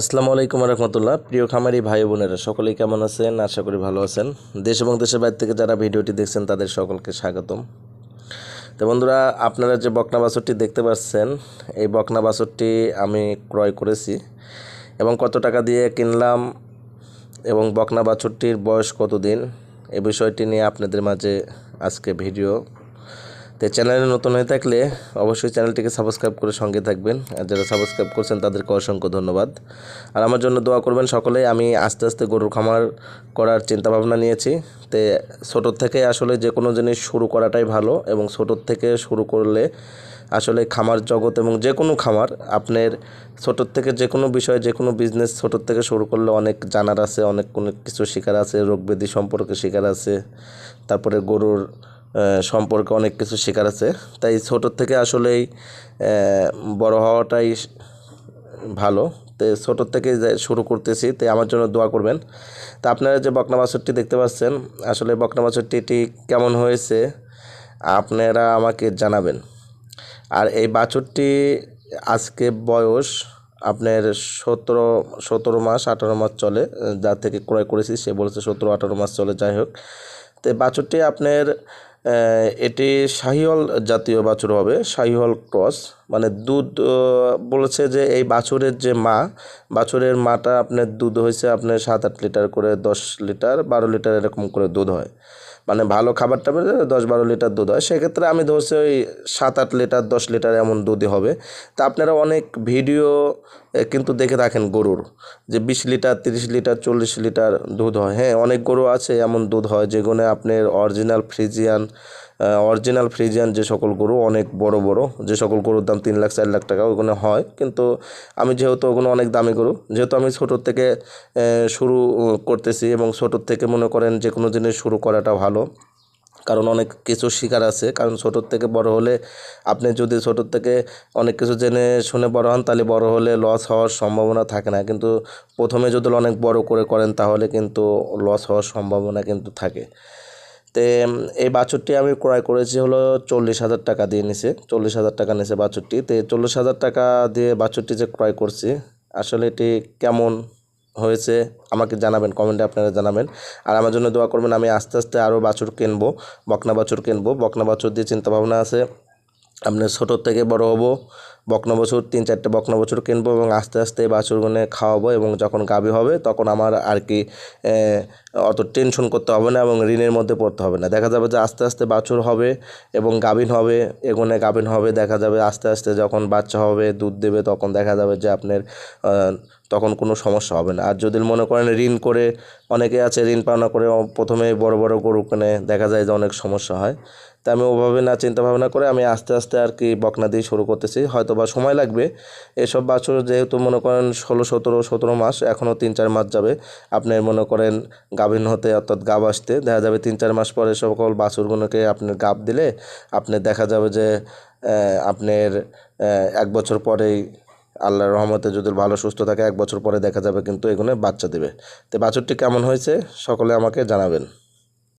আসসালামু আলাইকুম রহমতুল্লাহ। প্রিয় খামারি ভাই বোনেরা, সকলেই কেমন আছেন? আশা করি ভালো আছেন। দেশ এবং দেশের বাইরে থেকে যারা ভিডিওটি দেখছেন, তাদের সকলকে স্বাগতম। তো বন্ধুরা, আপনারা যে বকনা বাছরটি দেখতে পাচ্ছেন, এই বকনা বাছরটি আমি ক্রয় করেছি এবং কত টাকা দিয়ে কিনলাম এবং বকনা বাছরটির বয়স কতদিন এই বিষয়টি নিয়ে আপনাদের মাঝে আজকে ভিডিও তো চ্যানেলে নতুন হয়ে থাকলে অবশ্যই চ্যানেলটিকে সাবস্ক্রাইব করে সঙ্গে থাকবেন। আর যারা সাবস্ক্রাইব করছেন, তাদেরকে অসংখ্য ধন্যবাদ। আর আমার জন্য দোয়া করবেন সকলে আমি আস্তে আস্তে গরুর খামার করার চিন্তাভাবনা নিয়েছি। তো ছোটোর থেকে আসলে যে কোনো জিনিস শুরু করাটাই ভালো এবং ছোটোর থেকে শুরু করলে আসলে খামার জগৎ এবং যে কোনো খামার, আপনার ছোটোর থেকে যে কোনো বিষয়ে যে কোনো বিজনেস ছোটোর থেকে শুরু করলে অনেক জানার আছে, অনেক কোনো কিছু শেখার আছে, রোগ ব্যাধি সম্পর্কে শেখার আছে। তারপরে গরুর সম্পর্কে অনেক কিছু শেখার আছে। তাই ছোটোর থেকে আসলেই বড় হওয়াটাই ভালো। তো ছোটোর থেকে শুরু করতেছি তাই আমার জন্য দোয়া করবেন। তা আপনারা যে বকনা বাছরটি দেখতে পাচ্ছেন, আসলে বকনা বাছরটি এটি কেমন হয়েছে, আপনারা আমাকে জানাবেন। আর এই বাছুরটি আজকে বয়স আপনার সতেরো সতেরো মাস, আঠারো মাস চলে যার থেকে ক্রয় করেছি সে বলেছে সতেরো, আঠারো মাস চলে, যাই হোক। তো বাছুরটি আপনার এটি শাহিওয়াল জাতীয় বাছুর হবে শাহিওয়াল ক্রস। মানে দুধ বলেছে যে এই বাছুরের যে মা, বাছুরের মাটা আপনার দুধ হয়েছে আপনার সাত আট লিটার করে দশ লিটার, বারো লিটার এরকম করে দুধ হয়। মানে ভালো খাবারটা দশ বারো লিটার দুধ হয়। সেক্ষেত্রে আমি ধরছি ওই সাত আট লিটার, দশ লিটার এমন দুধই হবে। তা আপনারা অনেক ভিডিও কিন্তু দেখে থাকেন গরুর, যে বিশ লিটার, তিরিশ লিটার, চল্লিশ লিটার দুধ হয়। হ্যাঁ অনেক গরু আছে এমন দুধ হয় যেগুলো আপনার অরিজিনাল ফ্রিজিয়ান অরিজিনাল ফ্রিজিয়ান যে সকল গরু, অনেক বড় বড়, যে সকল গরুর দাম তিন লাখ, চার লাখ টাকা ওগুলো হয়। কিন্তু আমি যেহেতু ওগুলো অনেক দামি গরু, যেহেতু আমি ছোটোর থেকে শুরু করতেছি এবং ছোটোর থেকে মনে করেন যে কোনো জিনিস শুরু করাটা ভালো। কারণ অনেক কিছু শিকার আছে। কারণ ছোটোর থেকে বড় হলে আপনি যদি ছোটোর থেকে অনেক কিছু জেনে শুনে বড় হন, তাহলে বড় হলে লস হওয়ার সম্ভাবনা থাকে না। কিন্তু প্রথমে যদি অনেক বড় করে করেন, তাহলে কিন্তু লস হওয়ার সম্ভাবনা কিন্তু থাকে। তে এই বাছুরটি আমি ক্রয় করেছি হলো চল্লিশ হাজার টাকা দিয়ে নিছে, চল্লিশ হাজার টাকা নিছে বাছুরটি। তো, চল্লিশ হাজার টাকা দিয়ে বাছুরটি যে ক্রয় করছি, আসলে এটি কেমন হয়েছে আমাকে জানাবেন কমেন্টে আপনারা জানাবেন। আর আমার জন্য দোয়া করবেন, আমি আস্তে আস্তে আরও বাছুর কিনবো, বকনা বাছুর কিনবো। বকনা বাছুর দিয়ে চিন্তাভাবনা আছে, আপনার ছোটোর থেকে বড় হব বকনা বছর তিন চারটে বকনা বছর কিনবো এবং আস্তে আস্তে এই বাছুরগুলো খাওয়াবো এবং যখন গাভী হবে তখন আমার আর কি অত টেনশন করতে হবে না এবং ঋণের মধ্যে পড়তে হবে না। দেখা যাবে যে আস্তে আস্তে বাছুর হবে এবং গাভীন হবে, এগোনে গাভীন হবে, দেখা যাবে আস্তে আস্তে যখন বাচ্চা হবে, দুধ দেবে তখন দেখা যাবে যে আপনার তখন কোনো সমস্যা হবে না। আর যদি মনে করেন ঋণ করে, অনেকে আছে ঋণ পাওনা করে প্রথমে বড় বড় গরু কিনে, দেখা যায় যে অনেক সমস্যা হয়। তা আমি ওভাবে না চিন্তা ভাবনা করে আমি আস্তে আস্তে আর কি বকনা দিয়ে শুরু করতেছি। হয়তো বা সময় লাগবে। এসব বাছুর যেহেতু মনে করেন ষোলো, সতেরো সতেরো মাস, এখনও তিন, চার মাস যাবে। আপনি মনে করেন গাভীন হতে অর্থাৎ গাব আসতে দেখা যাবে তিন, চার মাস পরে সকল বাছুরগুলোকে আপনার গাব দিলে আপনি দেখা যাবে যে আপনার এক বছর পরেই আল্লাহর রহমতে যদি ভালো, সুস্থ থাকে, এক বছর পরে দেখা যাবে কিন্তু এগুলো বাচ্চা দেবে। তো বাছুরটি কেমন হয়েছে? সকলে আমাকে জানাবেন।